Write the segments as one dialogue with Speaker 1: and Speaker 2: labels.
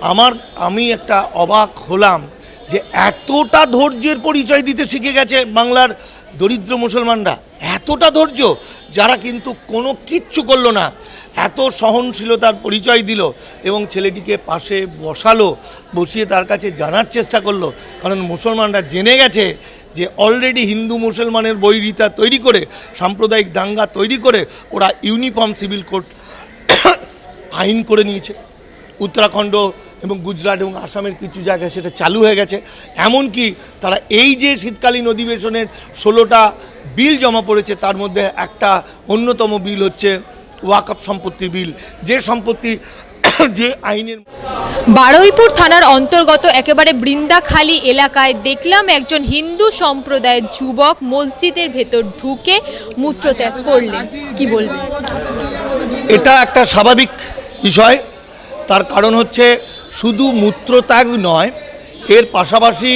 Speaker 1: আমার, আমি একটা অবাক হলাম যে এতটা ধৈর্যের পরিচয় দিতে শিখে গেছে বাংলার দরিদ্র মুসলমানরা। এতটা ধৈর্য যারা কিন্তু কোনো কিচ্ছু করল না। এত সহনশীলতার পরিচয় দিল এবং ছেলেটিকে পাশে বসালো, বসিয়ে তার কাছে জানার চেষ্টা করল। কারণ মুসলমানরা জেনে গেছে যে অলরেডি হিন্দু মুসলমানের বৈরিতা তৈরি করে, সাম্প্রদায়িক দাঙ্গা তৈরি করে ওরা ইউনিফর্ম সিভিল কোড আইন করে নিয়েছে। উত্তরাখণ্ড এবং গুজরাট এবং আসামের কিছু জায়গায় সেটা চালু হয়ে গেছে। এমনকি তারা এই যে শীতকালীন অধিবেশনের ষোলোটা বিল জমা পড়েছে তার মধ্যে একটা অন্যতম বিল হচ্ছে ওয়াকআপ সম্পত্তি বিল। যে সম্পত্তি যে আইনের
Speaker 2: বারুইপুর থানার অন্তর্গত একেবারে বৃন্দাখালী এলাকায় দেখলাম একজন হিন্দু সম্প্রদায়ের যুবক মসজিদের ভেতর ঢুকে মূত্রত্যাগ করলেন। কি বলবেন?
Speaker 1: এটা একটা স্বাভাবিক বিষয়। তার কারণ হচ্ছে শুধু মূত্রত্যাগ নয়, এর পাশাপাশি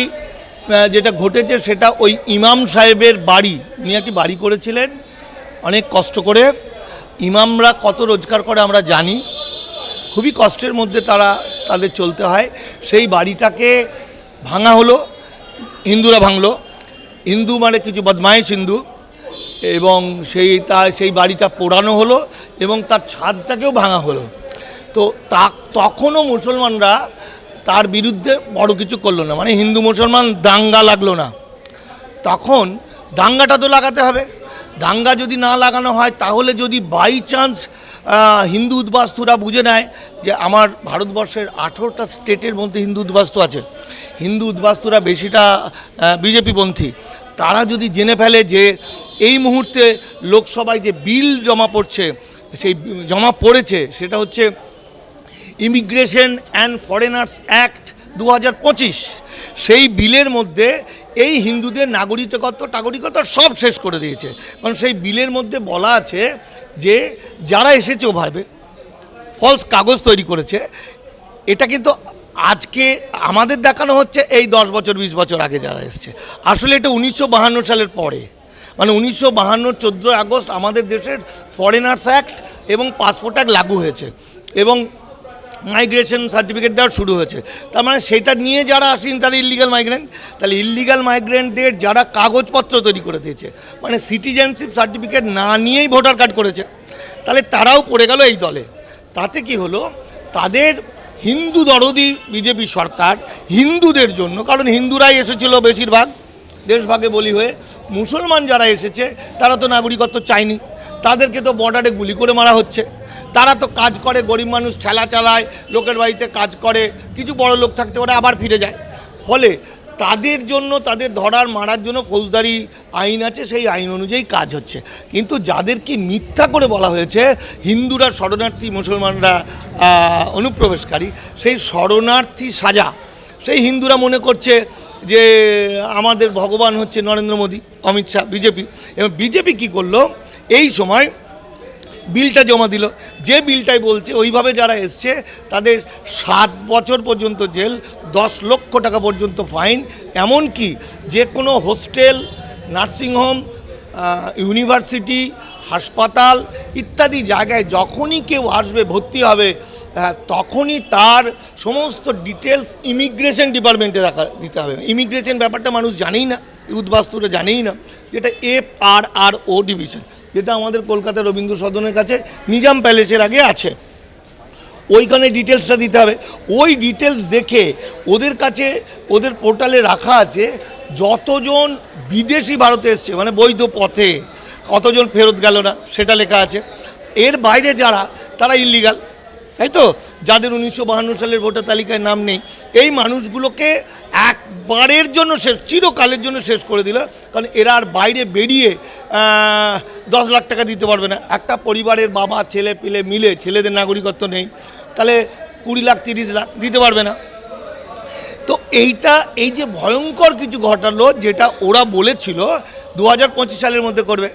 Speaker 1: যেটা ঘটেছে সেটা ওই ইমাম সাহেবের বাড়ি, উনি একটি বাড়ি করেছিলেন, অনেক কষ্ট করে। ইমামরা কত রোজগার করে আমরা জানি, খুবই কষ্টের মধ্যে তারা, তাদের চলতে হয়। সেই বাড়িটাকে ভাঙা হলো হিন্দুরা ভাঙলো। হিন্দু মানে কিছু বদমাইশ হিন্দু এবং সেই তা, সেই বাড়িটা পোড়ানো হলো, এবং তার ছাদটাকেও ভাঙা হলো। তো তা তখনও মুসলমানরা তার বিরুদ্ধে বড় কিছু করল না। মানে হিন্দু মুসলমান দাঙ্গা লাগল না। তখন দাঙ্গাটা তো লাগাতে হবে। দাঙ্গা যদি না লাগানো হয়, তাহলে যদি বাই চান্স হিন্দু উদ্বাস্তুরা বুঝে নেয় যে আমার ভারতবর্ষের আঠেরোটা স্টেটের মধ্যে হিন্দু উদ্বাস্তু আছে। হিন্দু উদ্বাস্তুরা বেশিটা বিজেপিপন্থী। তারা যদি জেনে ফেলে যে এই মুহূর্তে লোকসভায় যে বিল জমা পড়ছে, সেই জমা পড়েছে, সেটা হচ্ছে ইমিগ্রেশন অ্যান্ড ফরেনার্স অ্যাক্ট দু হাজার পঁচিশ। সেই বিলের মধ্যে এই হিন্দুদের নাগরিকত্ব, টাগরিকত্ব সব শেষ করে দিয়েছে। কারণ সেই বিলের মধ্যে বলা আছে যে, যারা এসেছে ওভাবে ফলস কাগজ তৈরি করেছে, এটা কিন্তু আজকে আমাদের দেখানো হচ্ছে এই দশ বছর, বিশ বছর আগে যারা এসছে। আসলে এটা উনিশশো সালের পরে। মানে উনিশশো বাহান্ন, চোদ্দোই আগস্ট আমাদের দেশের ফরেনার্স অ্যাক্ট এবং পাসপোর্ট অ্যাক্ট লাগু হয়েছে। এবং মাইগ্রেশন সার্টিফিকেট দেওয়া শুরু হয়েছে। তার মানে সেটা নিয়ে যারা আসেন, তারা ইলিগাল মাইগ্রেন্ট তাহলে ইলিগাল মাইগ্রেন্টদের যারা কাগজপত্র তৈরি করে দিয়েছে মানে সিটিজেনশিপ সার্টিফিকেট না নিয়েই ভোটার কার্ড করেছে, তাহলে তারাও পড়ে গেল এই দলে। তাতে কি হলো? তাদের হিন্দু দরদি বিজেপি সরকার হিন্দুদের জন্য, কারণ হিন্দুরাই এসেছিল বেশিরভাগ, দেশভাগে বলি হয়ে, মুসলমান যারা এসেছে, তারা তো নাগরিকত্ব চায়নি। তাদেরকে তো বর্ডারে গুলি করে মারা হচ্ছে। তারা তো কাজ করে, গরিব মানুষ ঠেলা চালায়, লোকের বাড়িতে কাজ করে, কিছু বড় লোক থাকতে পারে আবার ফিরে যায়। ফলে তাদের জন্য, তাদের ধরার, মারার জন্য ফৌজদারি আইন আছে, সেই আইন অনুযায়ী কাজ হচ্ছে। কিন্তু যাদেরকে মিথ্যা করে বলা হয়েছে, হিন্দুরা শরণার্থী, মুসলমানরা অনুপ্রবেশকারী, সেই শরণার্থী সাজা, সেই হিন্দুরা মনে করছে যে আমাদের ভগবান হচ্ছে নরেন্দ্র মোদী, অমিত শাহ, বিজেপি। এবং বিজেপি কী করল? এই সময় বিলটা জমা দিল। যে বিলটাই বলছে, ওইভাবে যারা এসছে, তাদের সাত বছর পর্যন্ত জেল, দশ লক্ষ টাকা পর্যন্ত ফাইন, এমনকি যে কোনো হোস্টেল, নার্সিংহোম ইউনিভার্সিটি, হাসপাতাল ইত্যাদি জায়গায় যখনই কেউ আসবে, ভর্তি হবে তখনই তার সমস্ত ডিটেলস ইমিগ্রেশন ডিপার্টমেন্টে রাখা, দিতে হবে। ইমিগ্রেশন ব্যাপারটা মানুষ জানেই না, উদ্বাস্তুরা জানেই না, যেটা এফ আর আর ও ডিভিশন। যেটা আমাদের কলকাতা রবীন্দ্র সদনের কাছে নিজাম প্যালেসের আগে আছে। ওইখানে ডিটেলসটা দিতে হবে। ওই ডিটেলস দেখে ওদের কাছে, ওদের পোর্টালে রাখা আছে যতজন বিদেশি ভারতে এসছে মানে বৈধ পথে কতজন ফেরত গেল না, সেটা লেখা আছে। এর বাইরে যারা, তারা ইল্লিগাল তাই তো, যাদের উনিশশো সালের ভোটার তালিকায় নাম নেই, এই মানুষগুলোকে একবারের জন্য শেষ, চিরকালের জন্য শেষ করে দিল, কারণ এরা আর বাইরে বেরিয়ে দশ লাখ টাকা দিতে পারবে না। একটা পরিবারের বাবা, ছেলে পিলে মিলে, ছেলেদের নাগরিকত্ব নেই, তাহলে কুড়ি লাখ, তিরিশ লাখ দিতে পারবে না। তো এইটা, এই যে ভয়ঙ্কর কিছু ঘটালো, যেটা ওরা বলেছিল, দু হাজার পঁচিশ সালের মধ্যে করবে।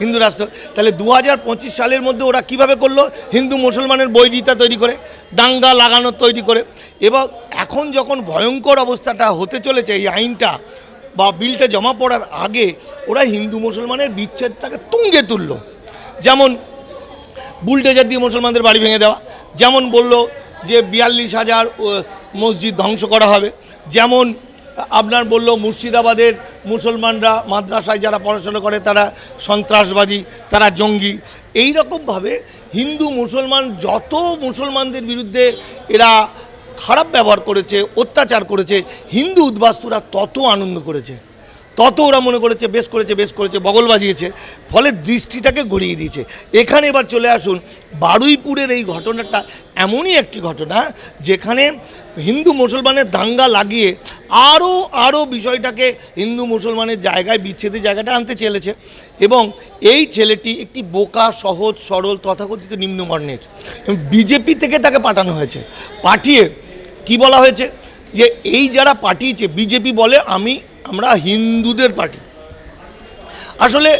Speaker 1: হিন্দু রাষ্ট্র। তাহলে দু হাজার পঁচিশ সালের মধ্যে ওরা কীভাবে করল? হিন্দু মুসলমানের বৈরিতা তৈরি করে, দাঙ্গা লাগানো তৈরি করে। এবং এখন যখন ভয়ঙ্কর অবস্থাটা হতে চলেছে, এই আইনটা বা বিলটা জমা পড়ার আগে ওরা হিন্দু মুসলমানের বিচ্ছেদটাকে তুঙ্গে তুলল। যেমন বুলডেজার দিয়ে মুসলমানদের বাড়ি ভেঙে দেওয়া, যেমন বলল যে বিয়াল্লিশ হাজার মসজিদ ধ্বংস করা হবে, যেমন আপনার বলল মুর্শিদাবাদের মুসলমানরা মাদ্রাসায় যারা পড়াশোনা করে তারা সন্ত্রাসবাদী, তারা জঙ্গি। এই রকমভাবে হিন্দু মুসলমান যত মুসলমানদের বিরুদ্ধে এরা খারাপ ব্যবহার করেছে, অত্যাচার করেছে, হিন্দু উদ্বাস্তুরা তত আনন্দ করেছে। তত ওরা মনে করেছে, বেশ করেছে বেশ করেছে, বগল বাজিয়েছে। ফলে দৃষ্টিটাকে গড়িয়ে দিয়েছে। এখানে এবার চলে আসুন, বারুইপুরের এই ঘটনাটা এমনই একটি ঘটনা, যেখানে হিন্দু মুসলমানের দাঙ্গা লাগিয়ে আরও আরও বিষয়টাকে হিন্দু মুসলমানের জায়গায়, বিচ্ছেদের জায়গাটা আনতে চলেছে। এবং এই ছেলেটি একটি বোকা, সহজ, সরল, তথাকথিত নিম্নবর্ণের। বিজেপি থেকে তাকে পাঠানো হয়েছে। পাঠিয়ে কি বলা হয়েছে? যে এই যারা পাঠিয়েছে, বিজেপি বলে, আমি আমরা হিন্দুদের পার্টি। আসলে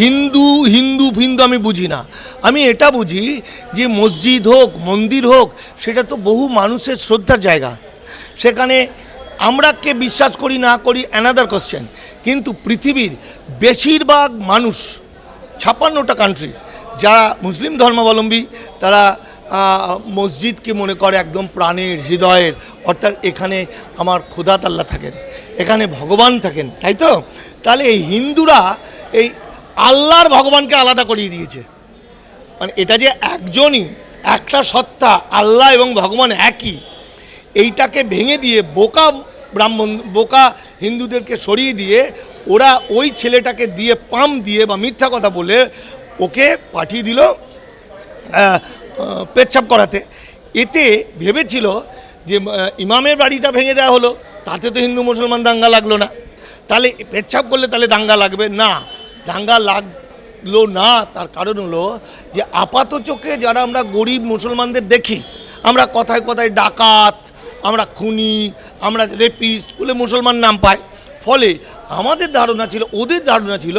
Speaker 1: হিন্দু হিন্দু হিন্দু আমি বুঝি না। আমি এটা বুঝি যে মসজিদ হোক, মন্দির হোক, সেটা তো বহু মানুষের শ্রদ্ধার জায়গা। সেখানে আমরা কে বিশ্বাস করি, না করি অ্যানাদার কোশ্চেন কিন্তু পৃথিবীর বেশিরভাগ মানুষ, ছাপ্পান্নটা কান্ট্রি যারা মুসলিম ধর্মাবলম্বী, তারা মসজিদকে মনে করে একদম প্রাণের হৃদয়ের। অর্থাৎ এখানে আমার খোদাত আল্লাহ থাকেন, এখানে ভগবান থাকেন, তাই তো? তাহলে এই হিন্দুরা এই আল্লাহর ভগবানকে আলাদা করিয়ে দিয়েছে। মানে এটা যে একজনই, একটা সত্তা, আল্লাহ এবং ভগবান একই, এইটাকে ভেঙে দিয়ে বোকা ব্রাহ্মণ, বোকা হিন্দুদেরকে সরিয়ে দিয়ে ওরা ওই ছেলেটাকে দিয়ে পাম দিয়ে বা মিথ্যা কথা বলে ওকে পাঠিয়ে দিল। পেচ্ছাপ করাতে। এতে ভেবেছিল যে ইমামের বাড়িটা ভেঙে দেওয়া হলো, তাতে তো হিন্দু মুসলমান দাঙ্গা লাগল না। তাহলে পেচ্ছাপ করলে তাহলে দাঙ্গা লাগবে? না। দাঙ্গা লাগল না, তার কারণ হলো যে, আপাত চোখে যারা আমরা গরিব মুসলমানদের দেখি, আমরা কথায় কথায় ডাকাত, আমরা খুনি, আমরা রেপিস্ট বলে মুসলমান নাম পাই। ফলে আমাদের ধারণা ছিল, ওদের ধারণা ছিল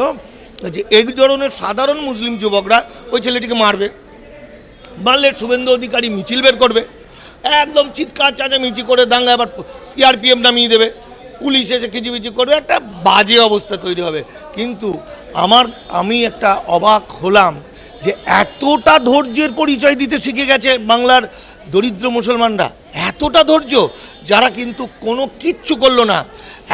Speaker 1: যে এই ধরনের সাধারণ মুসলিম যুবকরা ওই ছেলেটিকে মারবে। মারলে শুভেন্দু অধিকারী মিছিল বের করবে। একদম চিৎকার, চাচামিচি করে দাঙ্গা এবার সিআরপিএফ নামিয়ে দেবে। পুলিশ এসে খিচিমিচি করবে, একটা বাজে অবস্থা তৈরি হবে। কিন্তু আমার, আমি একটা অবাক হলাম যে এতটা ধৈর্যের পরিচয় দিতে শিখে গেছে বাংলার দরিদ্র মুসলমানরা। এতটা ধৈর্য যারা কিন্তু কোনো কিচ্ছু করল না।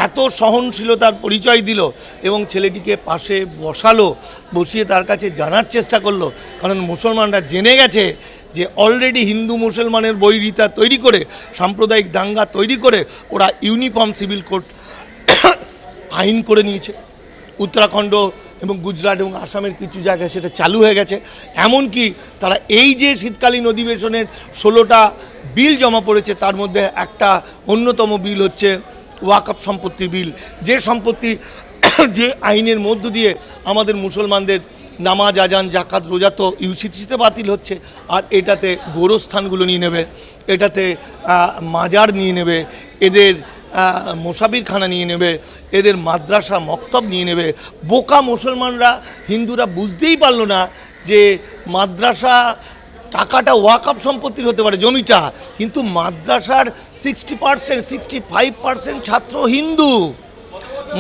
Speaker 1: এত সহনশীলতার পরিচয় দিল এবং ছেলেটিকে পাশে বসালো, বসিয়ে তার কাছে জানার চেষ্টা করল। কারণ মুসলমানরা জেনে গেছে যে অলরেডি হিন্দু মুসলমানের বৈরিতা তৈরি করে, সাম্প্রদায়িক দাঙ্গা তৈরি করে ওরা ইউনিফর্ম সিভিল কোড আইন করে নিয়েছে। উত্তরাখণ্ড এবং গুজরাট এবং আসামের কিছু জায়গায় সেটা চালু হয়ে গেছে। এমনকি তারা এই যে শীতকালীন অধিবেশনের ষোলোটা বিল জমা পড়েছে, তার মধ্যে একটা অন্যতম বিল হচ্ছে ওয়াকআপ সম্পত্তি বিল। যে সম্পত্তি যে আইনের মধ্য দিয়ে আমাদের মুসলমানদের নামাজ, আজান জাকাত রোজা তো ইউসিটিতে বাতিল হচ্ছে, আর এটাতে গোরস্থানগুলো নিয়ে নেবে, এটাতে মাজার নিয়ে নেবে। এদের মোসাবিরখানা নিয়ে নেবে, এদের মাদ্রাসা মক্তব নিয়ে নেবে। বোকা মুসলমানরা, হিন্দুরা বুঝতেই পারল না যে মাদ্রাসা টাকাটা ওয়াকআপ সম্পত্তির হতে পারে, জমিটা। কিন্তু মাদ্রাসার sixty percent sixty five percent ছাত্র হিন্দু।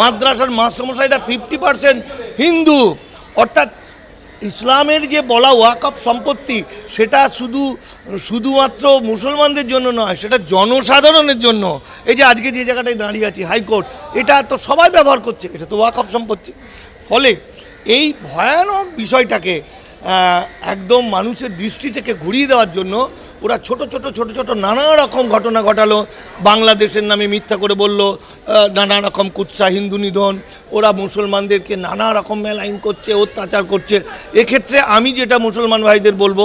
Speaker 1: মাদ্রাসার মাস্টারমশাইটা ফিফটি পার্সেন্ট হিন্দু। অর্থাৎ ইসলামের যে বলা ওয়াকপ সম্পত্তি, সেটা শুধু, শুধুমাত্র মুসলমানদের জন্য নয়, সেটা জনসাধারণের জন্য। এই যে আজকে যে জায়গাটায় দাঁড়িয়ে আছি, হাইকোর্ট, এটা তো সবাই ব্যবহার করছে, এটা তো ওয়াকফ সম্পত্তি। ফলে এই ভয়ানক বিষয়টাকে একদম মানুষের দৃষ্টি থেকে ঘুরিয়ে দেওয়ার জন্য ওরা ছোট ছোট ছোট ছোট নানা রকম ঘটনা ঘটালো। বাংলাদেশের নামে মিথ্যা করে বলল নানা রকম কুৎসা, হিন্দু নিধন, ওরা মুসলমানদেরকে নানা রকম মেলাইন করছে, অত্যাচার করছে। এক্ষেত্রে আমি যেটা মুসলমান ভাইদের বলব,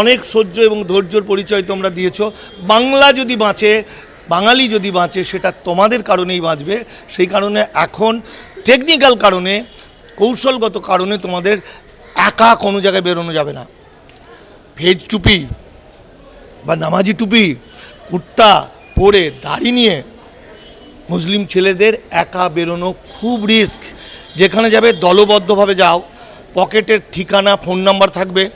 Speaker 1: অনেক সহ্য এবং ধৈর্যর পরিচয় তোমরা দিয়েছ। বাংলা যদি বাঁচে, বাঙালি যদি বাঁচে, সেটা তোমাদের কারণেই বাঁচবে। সেই কারণে এখন টেকনিক্যাল কারণে, কৌশলগত কারণে তোমাদের একা কোনো জায়গায় বেরোনো যাবে না। ভেজ টুপি বা নামাজি টুপি, কুর্তা পরে দাড়ি নিয়ে মুসলিম ছেলেদের একা বেরোনো খুব রিস্ক। যেখানে যাবে দলবদ্ধভাবে যাও, পকেটের ঠিকানা, ফোন নাম্বার থাকবে।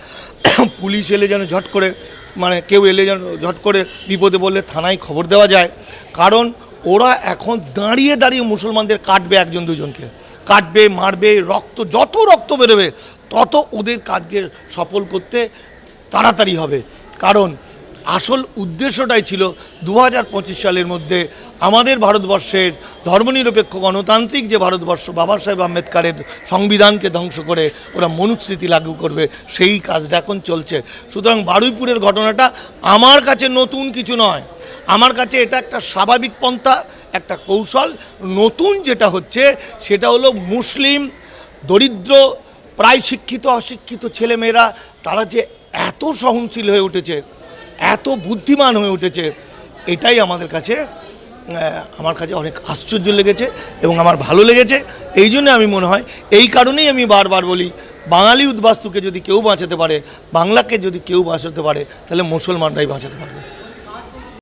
Speaker 1: পুলিশ এলে যেন ঝট করে মানে কেউ এলে যেন ঝট করে বিপদে বললে থানায় খবর দেওয়া যায়। কারণ ওরা এখন দাঁড়িয়ে দাঁড়িয়ে মুসলমানদের কাটবে একজন দুজনকে। কাটবে, মারবে, রক্ত, যত রক্ত বেরোবে তত ওদের কাজকে সফল করতে তাড়াতাড়ি হবে। কারণ আসল উদ্দেশ্যটাই ছিল দু হাজার পঁচিশ সালের মধ্যে আমাদের ভারতবর্ষের ধর্মনিরপেক্ষ গণতান্ত্রিক যে ভারতবর্ষ, বাবা সাহেব আম্বেদকারের সংবিধানকে ধ্বংস করে ওরা মনুস্মৃতি লাগু করবে, সেই কাজটা এখন চলছে। সুতরাং বারুইপুরের ঘটনাটা আমার কাছে নতুন কিছু নয়। আমার কাছে এটা একটা স্বাভাবিক পন্থা, একটা কৌশল। নতুন যেটা হচ্ছে, সেটা হলো মুসলিম, দরিদ্র প্রায় শিক্ষিত, অশিক্ষিত ছেলেমেয়েরা, তারা যে এত সহনশীল হয়ে উঠেছে, এত বুদ্ধিমান হয়ে উঠেছে, এটাই আমাদের কাছে আমার কাছে অনেক আশ্চর্য লেগেছে এবং আমার ভালো লেগেছে। এই জন্য আমি মনে হয়, এই কারণেই আমি বারবার বলি, বাঙালি উদ্বাস্তুকে যদি কেউ বাঁচাতে পারে, বাংলাকে যদি কেউ বাঁচাতে পারে, তাহলে মুসলমানরাই বাঁচাতে পারবে।